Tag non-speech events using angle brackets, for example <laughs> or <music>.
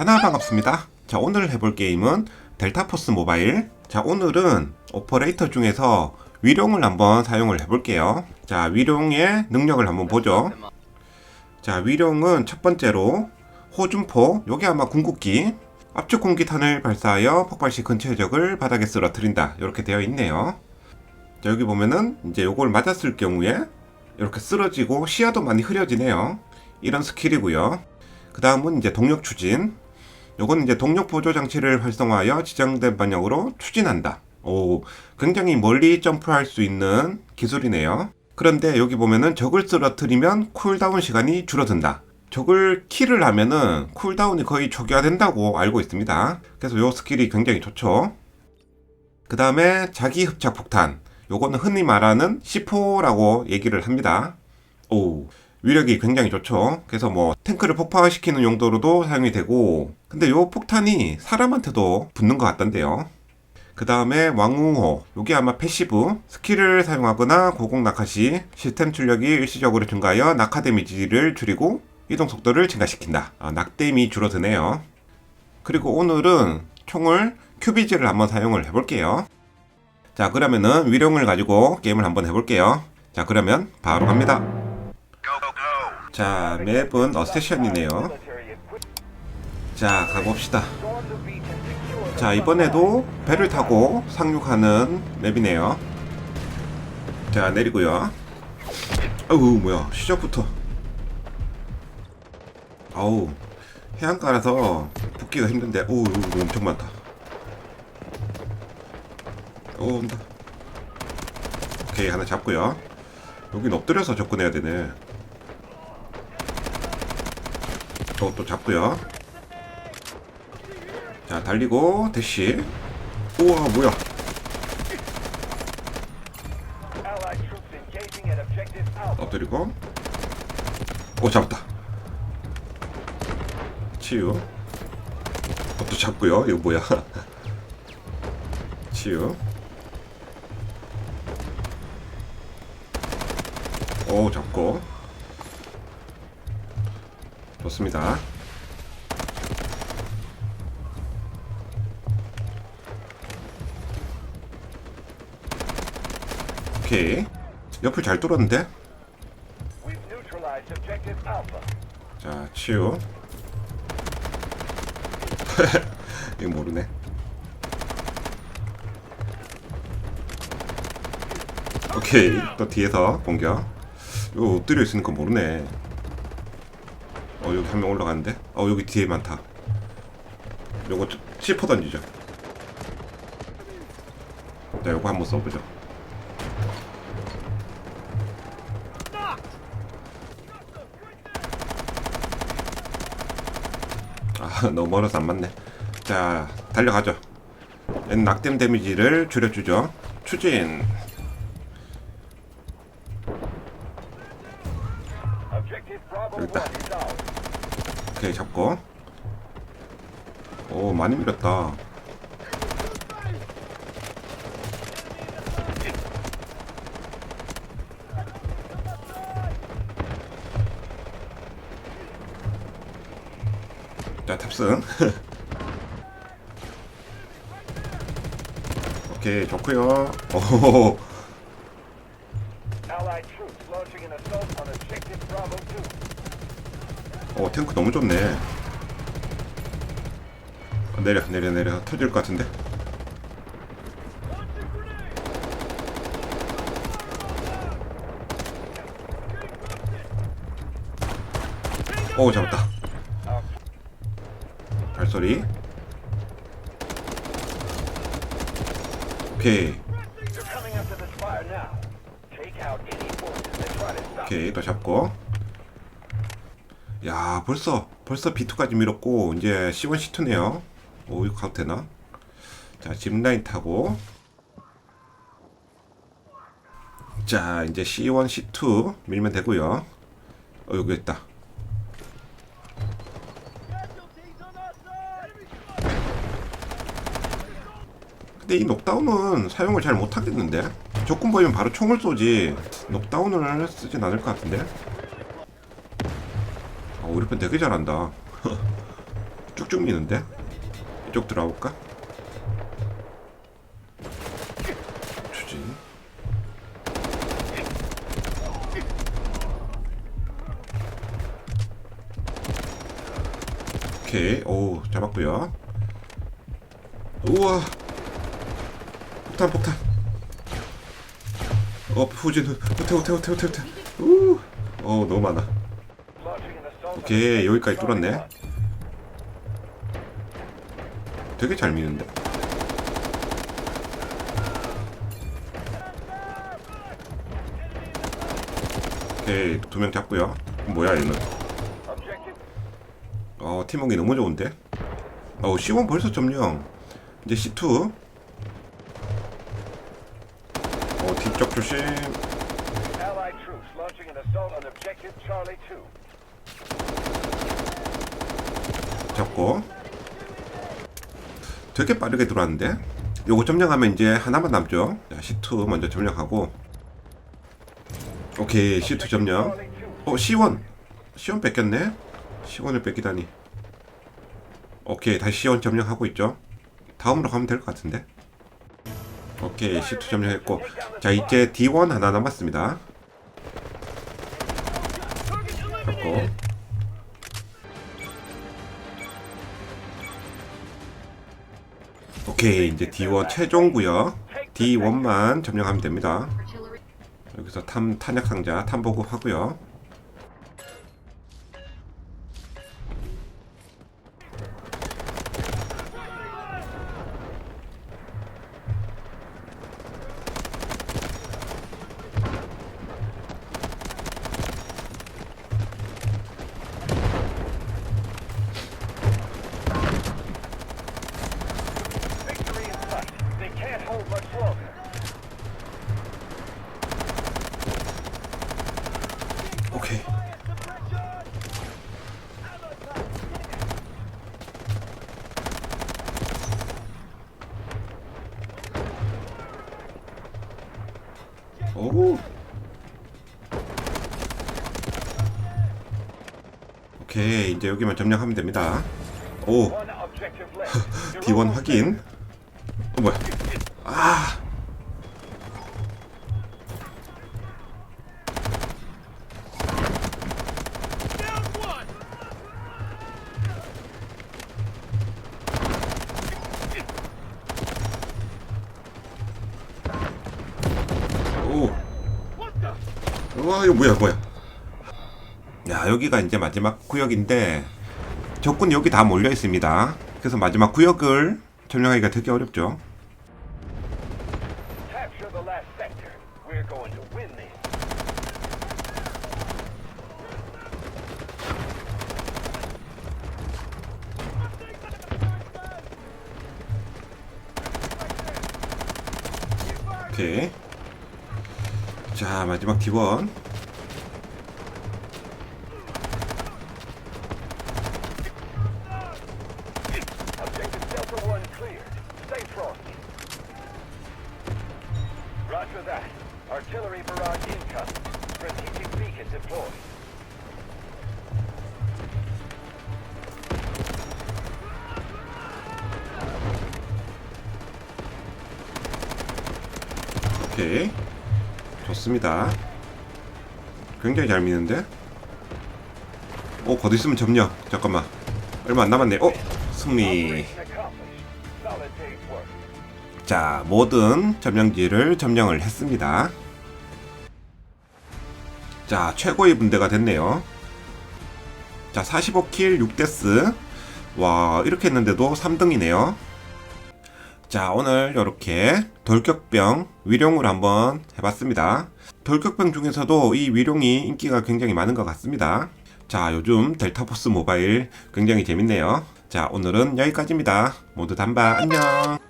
다나 반갑습니다. 자 오늘 해볼 게임은 델타포스 모바일. 자 오늘은 오퍼레이터 중에서 위룡을 한번 사용을 해볼게요. 자 위룡의 능력을 한번 보죠. 자 위룡은 첫 번째로 호준포, 요게 아마 궁극기. 압축 공기탄을 발사하여 폭발 시 근처의 적을 바닥에 쓰러뜨린다. 이렇게 되어 있네요. 자 여기 보면은 이제 요걸 맞았을 경우에 이렇게 쓰러지고 시야도 많이 흐려지네요. 이런 스킬이고요. 그 다음은 이제 동력 추진. 요건 이제 동력 보조 장치를 활성화하여 지정된 방향으로 추진한다. 오, 굉장히 멀리 점프할 수 있는 기술이네요. 그런데 여기 보면은 적을 쓰러뜨리면 쿨다운 시간이 줄어든다. 적을 킬을 하면은 쿨다운이 거의 초기화된다고 알고 있습니다. 그래서 요 스킬이 굉장히 좋죠. 그 다음에 자기 흡착 폭탄. 요거는 흔히 말하는 C4라고 얘기를 합니다. 오, 위력이 굉장히 좋죠. 그래서 뭐 탱크를 폭파시키는 용도로도 사용이 되고, 근데 요 폭탄이 사람한테도 붙는 것 같던데요. 그 다음에 왕웅호, 요게 아마 패시브, 스킬을 사용하거나 고공 낙하 시 시스템 출력이 일시적으로 증가하여 낙하 데미지를 줄이고 이동 속도를 증가시킨다. 아, 낙댐이 줄어드네요. 그리고 오늘은 총을 큐비즈를 한번 사용을 해볼게요. 자, 그러면은 위령을 가지고 게임을 한번 해볼게요. 자, 그러면 바로 갑니다. 자, 맵은 어세션이네요. 자, 가봅시다. 자, 이번에도 배를 타고 상륙하는 맵이네요. 자, 내리고요. 아우, 뭐야, 시작부터. 아우, 해안가라서 붙기가 힘든데, 오, 엄청 많다. 오, 온다. 오케이, 하나 잡고요. 여긴 엎드려서 접근해야 되네. 또, 또 잡고요. 자, 달리고, 대시. 우와, 뭐야. 엎드리고. 오, 잡았다. 치유. 어, 또 잡고요. 이거 뭐야. <laughs> 치유. 오, 잡고. 좋습니다. 오케이. 옆을 잘 뚫었는데? 자, 치유. <laughs> 이거 모르네. 오케이. 또 뒤에서 공격. 이거 엎드려 있으는 거 모르네. 어, 여기 한 명 올라가는데? 어, 여기 뒤에 많다. 요거 치퍼 던지죠. 자, 요거 한번 써보죠. 아, <laughs> 너무 멀어서 안 맞네. 자, 달려가죠. 낙댐 데미지를 줄여주죠. 추진. Objective Bravo 1 여기 있다. 오케이, 잡고. 오, 많이 밀었다. 자, 탑승. 오케이, 좋고요. 오, Allied troops launching an assault on objective Bravo 2. 오, 탱크 너무 좋네. 어, 내려, 내려, 내려. 터질 것 같은데? 오, 잡았다. 발소리. 오케이. 오케이 또 잡고 야 벌써 벌써 B2까지 밀었고 이제 C1 C2네요. 오 이거 가도 되나? 자 짚라인 타고. 자 이제 C1 C2 밀면 되고요. 어 여기 있다. 근데 이 녹다운은 사용을 잘 못하겠는데? 적군 보이면 바로 총을 쏘지. 녹다운을 쓰진 않을 것 같은데? 아, 우리 편 되게 잘한다 <laughs> 쭉쭉 미는데? 이쪽 들어볼까? 추진. 오케이, 오, 잡았고요. 우와, 폭탄, 폭탄. 어, 후진, 후퇴, 후퇴, 후퇴, 후퇴, 후퇴. 우, 어, 너무 많아. 오케이, 여기까지 뚫었네. 되게 잘 미는데. 오케이 두 명 잡고요. 뭐야 얘는? 어 팀워크 너무 좋은데. 어 C1 벌써 점령. 이제 C2. 어 뒤쪽 조심. 잡고. 되게 빠르게 들어왔는데. 요거 점령하면 이제 하나만 남죠. 자, C2 먼저 점령하고. 오케이 C2 점령. Charlie 2. 어 C1 C1 뺏겼네 C1을 뺏기다니 오케이 다시 C1 점령하고 있죠 다음으로 가면 될 것 같은데 오케이 C2 점령했고 자 이제 D1 하나 남았습니다 잡고 오케이 이제 D1 최종 구역 D1만 점령하면 됩니다 여기서 탐, 탄약 상자 탐 보급 하고요. 오. 오케이 이제 여기만 점령하면 됩니다. 오 One objective left. You're D1 almost 확인. 어 뭐야? 아. 와 이거 뭐야 뭐야? 야 여기가 이제 마지막 구역인데 적군 여기 다 몰려 있습니다. 그래서 마지막 구역을 점령하기가 되게 어렵죠. 오케이. 자 마지막 D1. Objective Delta 1 cleared. Stay frosty. Roger that. Artillery barrage incoming. Strategic beacon deployed. 오케이. 좋습니다. 굉장히 잘 미는데? 오, 곧 있으면 점령. 잠깐만. 얼마 안 남았네. 어? 승리. 자, 모든 점령지를 점령을 했습니다. 자, 최고의 분대가 됐네요. 자, 45킬 6데스. 와, 이렇게 했는데도 3등이네요. 자, 오늘 이렇게 돌격병 위룡을 한번 해봤습니다. 돌격병 중에서도 이 위룡이 인기가 굉장히 많은 것 같습니다. 자, 요즘 델타포스 모바일 굉장히 재밌네요. 자, 오늘은 여기까지입니다. 모두 단바 안녕!